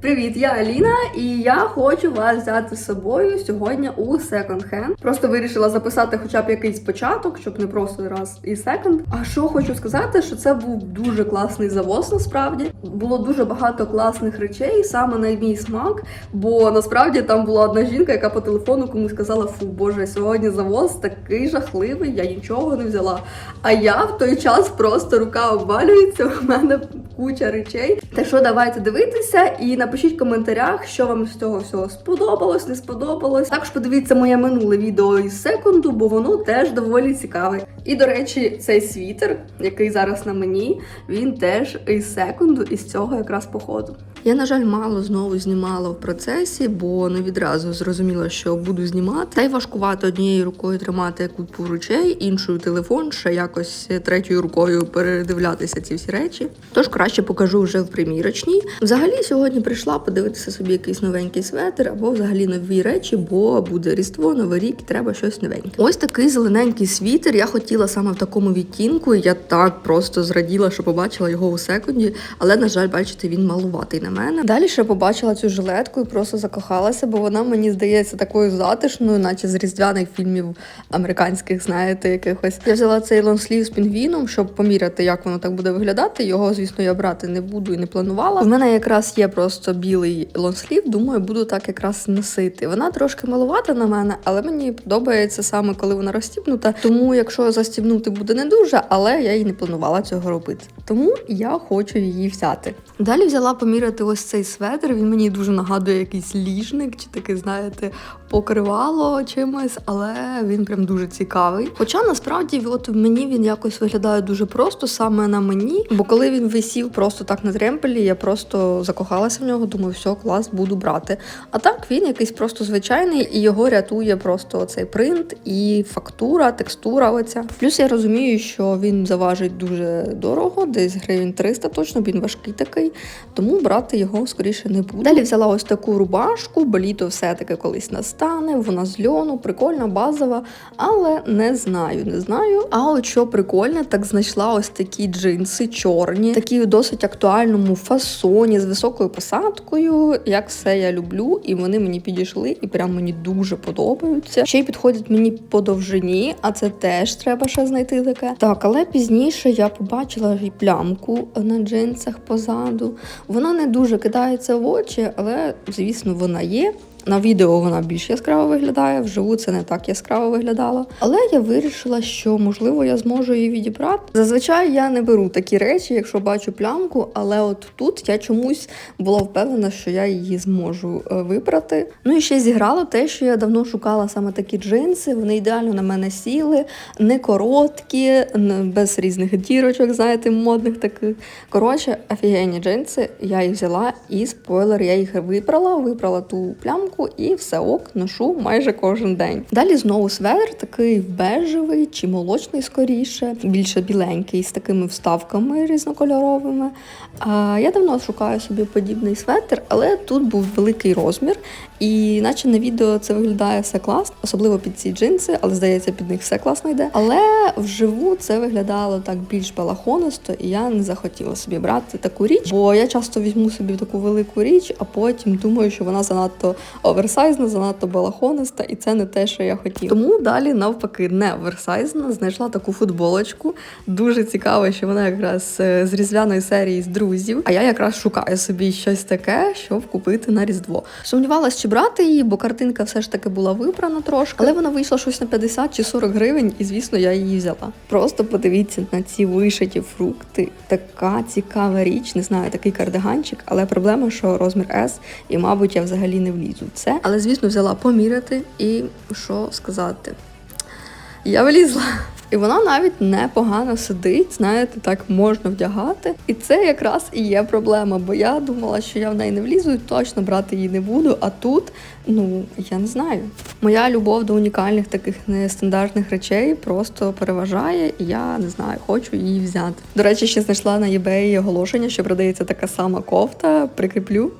Привіт, я Аліна, і я хочу вас взяти з собою сьогодні у Hand. Просто вирішила записати хоча б якийсь початок, щоб не просто раз і секонд. А що хочу сказати, що це був дуже класний завоз. Насправді було дуже багато класних речей, саме на мій смак. Бо насправді там була одна жінка, яка по телефону комусь сказала: Фу, боже, сьогодні завоз такий жахливий, я нічого не взяла. А я в той час просто рука обвалюється. У мене куча речей. Так що давайте дивитися і напишіть в коментарях, що вам з цього всього сподобалось, не сподобалось. Також подивіться моє минуле відео із секунду, бо воно теж доволі цікаве. І до речі, цей світер, який зараз на мені, він теж із секунду, із цього якраз походу. Я, на жаль, мало знову знімала в процесі, бо не відразу зрозуміла, що буду знімати. Та й важкувато однією рукою тримати купу речей, іншою телефон, ще якось третьою рукою передивлятися ці всі речі. Тож краще покажу вже в примірочній. Взагалі, сьогодні прийшла подивитися собі якийсь новенький светр або взагалі нові речі, бо буде різдво, новий рік, і треба щось новеньке. Ось такий зелененький світер. Я хотіла саме в такому відтінку. Я так просто зраділа, що побачила його у секунді, але на жаль, бачите, він малуватий на мене. Далі ще побачила цю жилетку і просто закохалася, бо вона мені здається такою затишною, наче з різдвяних фільмів американських, знаєте, якихось. Я взяла цей лонслів з пінгвіном, щоб поміряти, як воно так буде виглядати. Його, звісно, я брати не буду і не планувала. В мене якраз є просто білий лонслів, думаю, буду так якраз носити. Вона трошки малувата на мене, але мені подобається саме коли вона розстібнута. Тому, якщо застібнути буде не дуже, але я і не планувала цього робити. Тому я хочу її взяти. Далі взяла поміряти ось цей светр. Він мені дуже нагадує якийсь ліжник, чи такий, знаєте, покривало чимось, але він прям дуже цікавий. Хоча насправді, от мені він якось виглядає дуже просто саме на мені. Бо коли він висів просто так на тремпелі, я просто закохалася в нього, думаю, все, клас, буду брати. А так він якийсь просто звичайний, і його рятує просто цей принт і фактура, текстура. Оця. Плюс я розумію, що він заважить дуже дорого, десь гривень 300 точно, він важкий такий, тому брати його скоріше не буду. Далі взяла ось таку рубашку, бо літо все-таки колись настане, вона з льону, прикольна, базова, але не знаю, не знаю. А от що прикольне, так знайшла ось такі джинси чорні, такі у досить актуальному фасоні з високою посадкою. Як все я люблю, і вони мені підійшли, і прям мені дуже подобаються. Ще й підходять мені по довжині, а це теж треба ще знайти таке. Так, але пізніше я побачила і плямку на джинсах позаду. Вона не дуже кидається в очі, але звісно вона є. На відео вона більш яскраво виглядає, вживу це не так яскраво виглядало. Але я вирішила, що можливо я зможу її відібрати. Зазвичай я не беру такі речі, якщо бачу плямку, але от тут я чомусь була впевнена, що я її зможу е, вибрати. Ну і ще зіграло те, що я давно шукала саме такі джинси. Вони ідеально на мене сіли, не короткі, без різних дірочок, знаєте, модних таких. Коротше, офігенні джинси. Я їх взяла і спойлер, я їх вибрала, вибрала ту плямку і все ок, ношу майже кожен день. Далі знову светр, такий бежевий чи молочний скоріше, більше біленький, з такими вставками різнокольоровими. А, я давно шукаю собі подібний светр, але тут був великий розмір, і наче на відео це виглядає все класно, особливо під ці джинси, але здається, під них все класно йде. Але вживу це виглядало так більш балахонисто, і я не захотіла собі брати таку річ, бо я часто візьму собі таку велику річ, а потім думаю, що вона занадто оверсайзна, занадто балахониста, і це не те, що я хотіла. Тому далі, навпаки, не оверсайзна. Знайшла таку футболочку. Дуже цікаво, що вона якраз е, з різдвяної серії з друзів. А я якраз шукаю собі щось таке, щоб купити на різдво. Сумнівалась, чи брати її, бо картинка все ж таки була вибрана трошки, але вона вийшла щось на 50 чи 40 гривень, і звісно, я її взяла. Просто подивіться на ці вишиті фрукти. Така цікава річ, не знаю, такий кардиганчик, але проблема, що розмір S, і, мабуть, я взагалі не влізу це. Але, звісно, взяла поміряти і що сказати. Я влізла. І вона навіть непогано сидить, знаєте, так можна вдягати. І це якраз і є проблема, бо я думала, що я в неї не влізу і точно брати її не буду. А тут, ну я не знаю. Моя любов до унікальних таких нестандартних речей просто переважає, і я не знаю, хочу її взяти. До речі, ще знайшла на eBay оголошення, що продається така сама кофта. Прикріплю.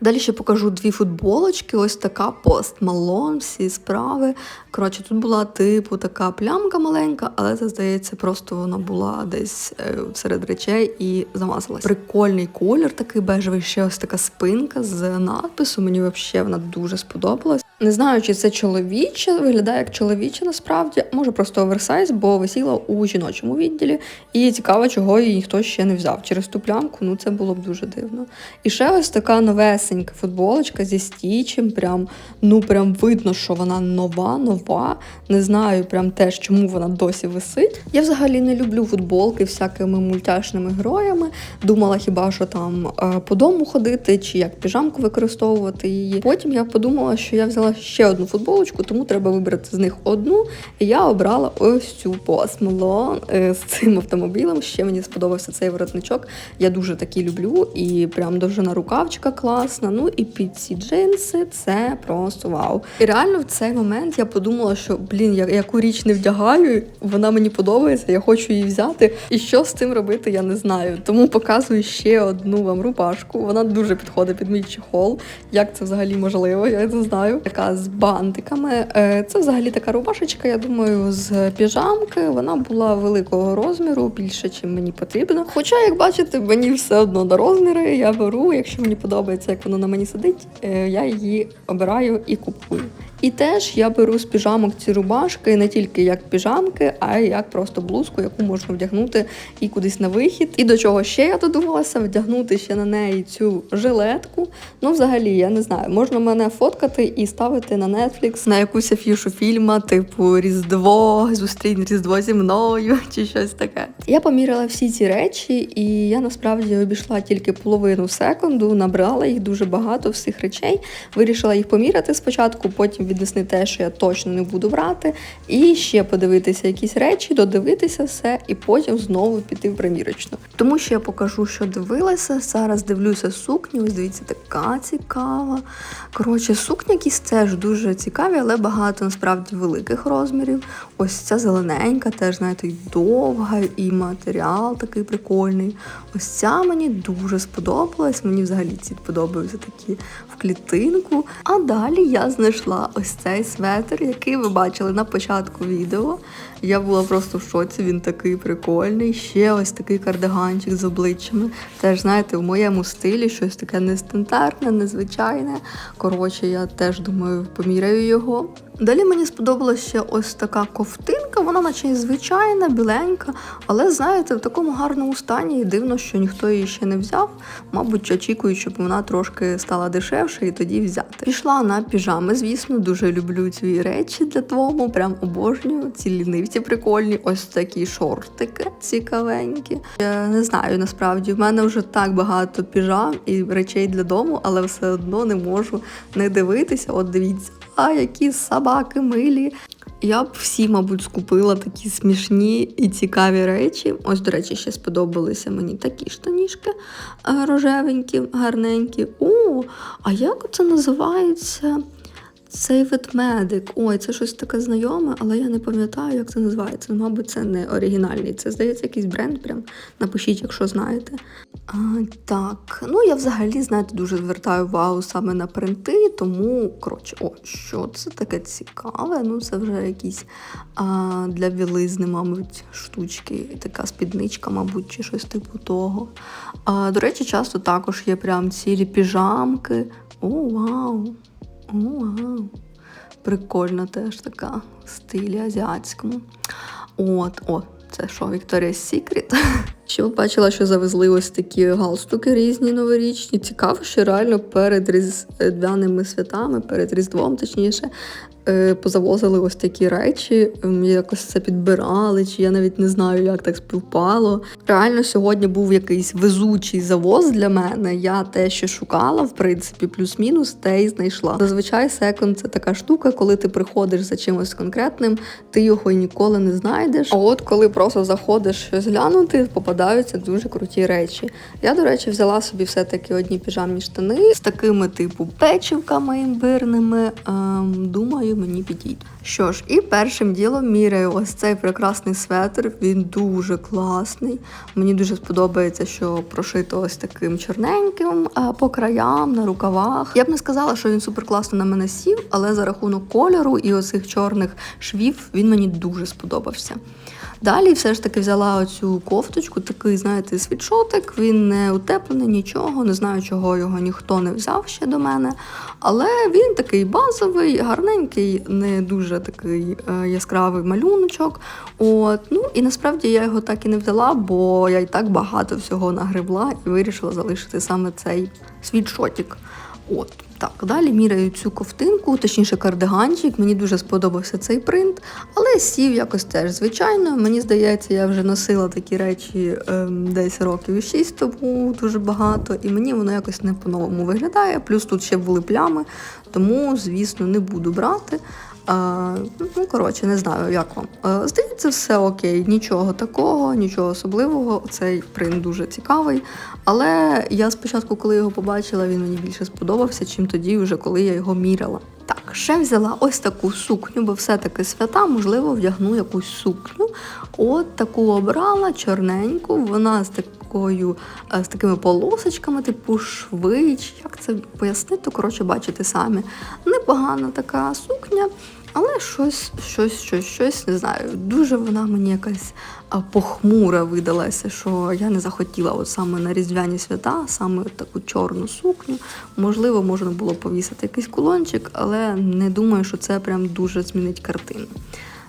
Далі ще покажу дві футболочки. Ось така пост Malone, всі справи. Коротше, тут була типу така плямка маленька, але це здається, просто вона була десь е, серед речей і замазалась. Прикольний колір, такий бежевий, ще ось така спинка з надпису. Мені взагалі вона дуже сподобалась. Не знаю, чи це чоловіче, виглядає як чоловіче насправді, може просто оверсайз, бо висіла у жіночому відділі. І цікаво, чого її ніхто ще не взяв. Через ту плямку, ну це було б дуже дивно. І ще ось така новесенька футболочка зі стічем. Прям, ну прям видно, що вона нова, нова. Не знаю прям теж, чому вона досі висить. Я взагалі не люблю футболки всякими мультяшними героями. Думала хіба що там е, по дому ходити, чи як піжамку використовувати її. Потім я подумала, що я взяла ще одну футболочку, тому треба вибрати з них одну. І я обрала ось цю е, з цим автомобілем. Ще мені сподобався цей воротничок. Я дуже такі люблю. І прям довжина рукавчика класна. Ну і під ці джинси це просто вау. І реально в цей момент я подумала, що блін, я яку річ не вдягаю, вона мені подобається, я хочу її взяти. І що з цим робити, я не знаю. Тому показую ще одну вам рубашку. Вона дуже підходить під мій чехол. Як це взагалі можливо? Я не знаю. Така з бантиками. Е, Це взагалі така рубашечка, я думаю, з піжамки. Вона була великого розміру, більше, ніж мені потрібно. Хоча, як бачите, мені все одно до розміри. Я беру, якщо мені подобається, як воно на мені сидить, е, я її обираю і купую. І теж я беру з піжамок ці рубашки не тільки як піжамки, а й як просто блузку, яку можна вдягнути і кудись на вихід. І до чого ще я додумалася вдягнути ще на неї цю жилетку. Ну, взагалі, я не знаю, можна мене фоткати і ставити на Netflix на якусь афішу фільма, типу Різдво, зустрінь Різдво зі мною чи щось таке. Я поміряла всі ці речі, і я насправді обійшла тільки половину секунду, набрала їх дуже багато всіх речей. Вирішила їх поміряти спочатку, потім віднесли те, що я точно не буду брати, і ще подивитися якісь речі, додивитися все, і потім знову піти в примірочну. Тому що я покажу, що дивилася. Зараз дивлюся сукню. Ось дивіться, така цікава. Коротше, сукні якісь теж дуже цікаві, але багато насправді великих розмірів. Ось ця зелененька, теж знаєте, і довга, і матеріал такий прикольний. Ось ця мені дуже сподобалась. Мені взагалі ці подобаються такі в клітинку. А далі я знайшла ось цей светр, який ви бачили на початку відео. Я була просто в шоці, він такий прикольний. Ще ось такий кардиганчик з обличчями. Теж, знаєте, в моєму стилі щось таке нестандартне, незвичайне. Коротше, я теж думаю, поміряю його. Далі мені сподобалася ще ось така ковтинка, вона наче звичайна, біленька, але знаєте, в такому гарному стані і дивно, що ніхто її ще не взяв. Мабуть, очікують, щоб вона трошки стала дешевше і тоді взяти. Пішла на піжами, звісно, дуже люблю ці речі для дому, прям обожнюю. Ці лінивці прикольні, ось такі шортики цікавенькі. Я не знаю, насправді в мене вже так багато піжам і речей для дому, але все одно не можу не дивитися. От дивіться, а які собаки милі. Я б всі, мабуть, скупила такі смішні і цікаві речі. Ось, до речі, ще сподобалися мені такі штанішки е, рожевенькі, гарненькі. О, а як це називається? Цей ведмедик. Ой, це щось таке знайоме, але я не пам'ятаю, як це називається. Ну, Мабуть, це не оригінальний. Це здається якийсь бренд. Прям напишіть, якщо знаєте. А, Так, ну я взагалі, знаєте, дуже звертаю увагу саме на принти, тому коротше, о, що це таке цікаве. Ну, це вже якісь а, для білизни, мабуть, штучки. Така спідничка, мабуть, чи щось типу того. А, До речі, часто також є прям цілі піжамки. О, вау! Ага. Прикольна теж така в стилі азіатському. От, о, це що, Вікторія Secret? Ще бачила, що завезли ось такі галстуки різні новорічні. Цікаво, що реально перед різдвяними святами, перед Різдвом, точніше, е, позавозили ось такі речі. Якось це підбирали, чи я навіть не знаю, як так співпало. Реально, сьогодні був якийсь везучий завоз для мене. Я те, що шукала, в принципі, плюс-мінус, те й знайшла. Зазвичай секонд це така штука, коли ти приходиш за чимось конкретним, ти його ніколи не знайдеш. А от коли просто заходиш щось глянути, попадаєш попадаються дуже круті речі. Я, до речі, взяла собі все-таки одні піжамні штани з такими типу печивками імбирними. Ем, думаю, мені підійде. Що ж, і першим ділом міряю ось цей прекрасний светр. Він дуже класний. Мені дуже сподобається, що прошито ось таким чорненьким е, по краям, на рукавах. Я б не сказала, що він супер класно на мене сів, але за рахунок кольору і оцих чорних швів він мені дуже сподобався. Далі все ж таки взяла оцю кофточку, такий, знаєте, світшотик. Він не утеплений, нічого. Не знаю, чого його ніхто не взяв ще до мене. Але він такий базовий, гарненький, не дуже такий е, яскравий малюночок. От, ну і насправді я його так і не взяла, бо я і так багато всього нагребла і вирішила залишити саме цей світшотик. От. Так, далі міряю цю ковтинку, точніше кардиганчик. Мені дуже сподобався цей принт, але сів якось теж звичайно. Мені здається, я вже носила такі речі ем, десь років 6 тому дуже багато, і мені воно якось не по-новому виглядає. Плюс тут ще були плями, тому, звісно, не буду брати. А, ну, коротше, не знаю, як вам. А, здається, все окей, нічого такого, нічого особливого. Цей принт дуже цікавий. Але я спочатку, коли його побачила, він мені більше сподобався, чим тоді, вже коли я його міряла. Так, ще взяла ось таку сукню, бо все-таки свята, можливо, вдягну якусь сукню. От таку обрала чорненьку, вона з такою, е, з такими полосочками, типу шви, чи як це пояснити, коротше, бачите самі. Непогана така сукня. Але щось, щось, щось, щось, не знаю. Дуже вона мені якась похмура видалася, що я не захотіла от саме на різдвяні свята, саме таку чорну сукню. Можливо, можна було повісити якийсь кулончик, але не думаю, що це прям дуже змінить картину.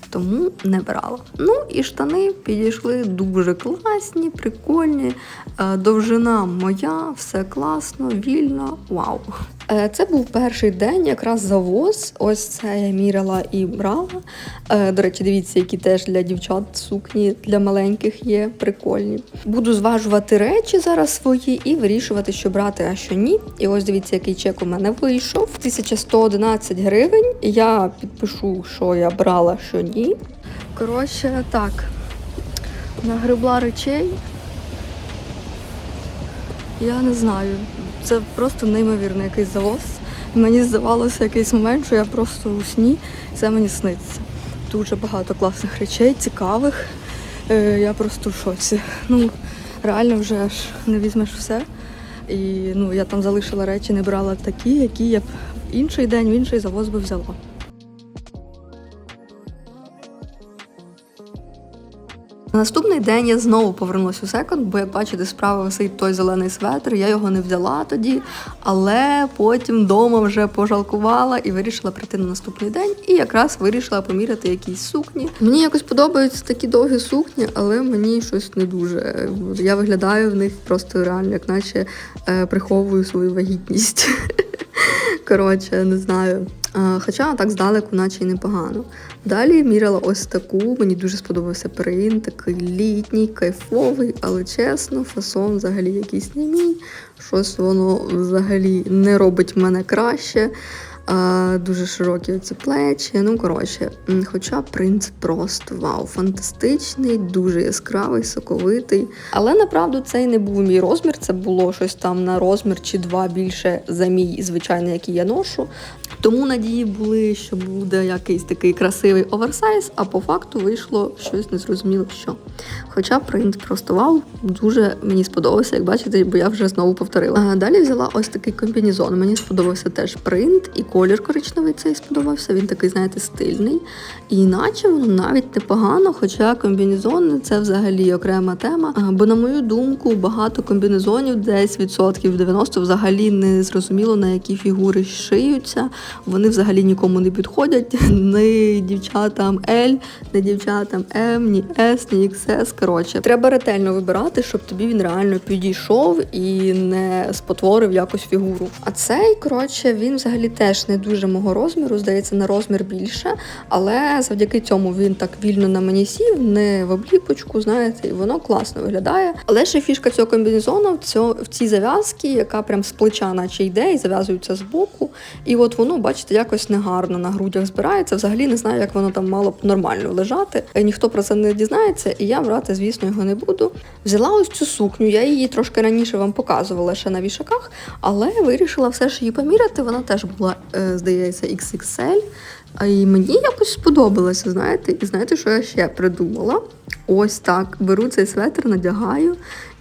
Тому не брала. Ну і штани підійшли дуже класні, прикольні. Е, Довжина моя, все класно, вільно. Вау. Е, Це був перший день, якраз завоз. Ось це я міряла і брала. Е, До речі, дивіться, які теж для дівчат сукні для маленьких є прикольні. Буду зважувати речі зараз свої і вирішувати, що брати, а що ні. І ось дивіться, який чек у мене вийшов. 1111 гривень. Я підпишу, що я брала, що ні. Коротше, так. Нагребла речей. Я не знаю. Це просто неймовірний якийсь завоз. Мені здавалося якийсь момент, що я просто у сні, це мені сниться. Дуже багато класних речей, цікавих. Е, я просто в шоці. Ну, реально вже аж не візьмеш все. І ну, я там залишила речі, не брала такі, які я б інший день, в інший завоз би взяла. На наступний день я знову повернулася у секонд, бо як бачите, справа висить той зелений светр. Я його не взяла тоді, але потім вдома вже пожалкувала і вирішила прийти на наступний день. І якраз вирішила поміряти якісь сукні. Мені якось подобаються такі довгі сукні, але мені щось не дуже. Я виглядаю в них просто реально, як наче е, приховую свою вагітність. Коротше, не знаю. Хоча так здалеку, наче й непогано. Далі міряла ось таку. Мені дуже сподобався принт, такий літній, кайфовий, але чесно, фасон взагалі якийсь не мій. Щось воно взагалі не робить мене краще. Дуже широкі ці плечі. Ну, коротше, хоча принц просто вау, фантастичний, дуже яскравий, соковитий. Але направду цей не був мій розмір, це було щось там на розмір чи два більше за мій звичайний, який я ношу. Тому надії були, що буде якийсь такий красивий оверсайз, а по факту вийшло щось незрозуміло що. Хоча принт просто вау, дуже мені сподобався, як бачите, бо я вже знову повторила. А далі взяла ось такий комбінезон. Мені сподобався теж принт, і колір коричневий цей сподобався. Він такий, знаєте, стильний. І наче воно навіть непогано, хоча комбінезон це взагалі окрема тема. Бо, на мою думку, багато комбінезонів, десь відсотків 90 взагалі не зрозуміло на які фігури шиються. Вони взагалі нікому не підходять. Ні дівчатам L, ні дівчатам M, ні S, ні XS. Коротше, треба ретельно вибирати, щоб тобі він реально підійшов і не спотворив якось фігуру. А цей, коротше, він взагалі теж не дуже мого розміру, здається, на розмір більше. Але завдяки цьому він так вільно на мені сів, не в обліпочку, знаєте, і воно класно виглядає. Але ще фішка цього комбінезону в, цій зав'язці, яка прям з плеча, наче йде, і зав'язується з боку. І от воно бачите, якось негарно на грудях збирається. Взагалі не знаю, як воно там мало б нормально лежати. Е, Ніхто про це не дізнається, і я брати, звісно, його не буду. Взяла ось цю сукню. Я її трошки раніше вам показувала ще на вішаках, але вирішила все ж її поміряти. Вона теж була, е, здається, XXL. А і мені якось сподобалося, знаєте, і знаєте, що я ще придумала? Ось так. Беру цей светр, надягаю,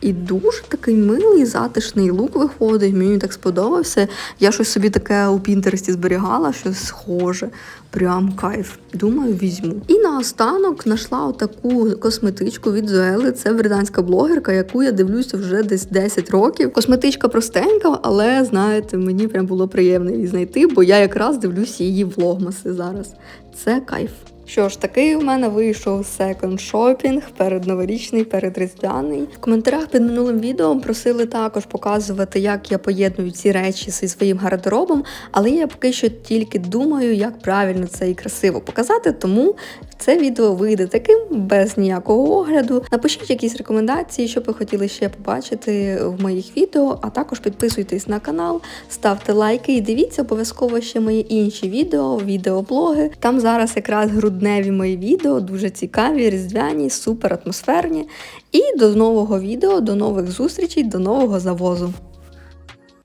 і дуже такий милий, затишний лук виходить. Мені так сподобався. Я щось собі таке у Пінтересті зберігала, щось схоже. Прям кайф. Думаю, візьму. І наостанок знайшла отаку косметичку від Зоели. Це британська блогерка, яку я дивлюся вже десь 10 років. Косметичка простенька, але знаєте, мені прям було приємно її знайти, бо я якраз дивлюся її влогмаси зараз. Це кайф. Що ж, такий у мене вийшов секонд шопінг передноворічний, передріздвяний. В коментарях під минулим відео просили також показувати, як я поєдную ці речі зі своїм гардеробом, але я поки що тільки думаю, як правильно це і красиво показати, тому це відео вийде таким без ніякого огляду. Напишіть якісь рекомендації, що ви хотіли ще побачити в моїх відео, а також підписуйтесь на канал, ставте лайки і дивіться обов'язково ще мої інші відео, відеоблоги. Там зараз якраз грудневі мої відео, дуже цікаві, різдвяні, супер атмосферні. І до нового відео, до нових зустрічей, до нового завозу.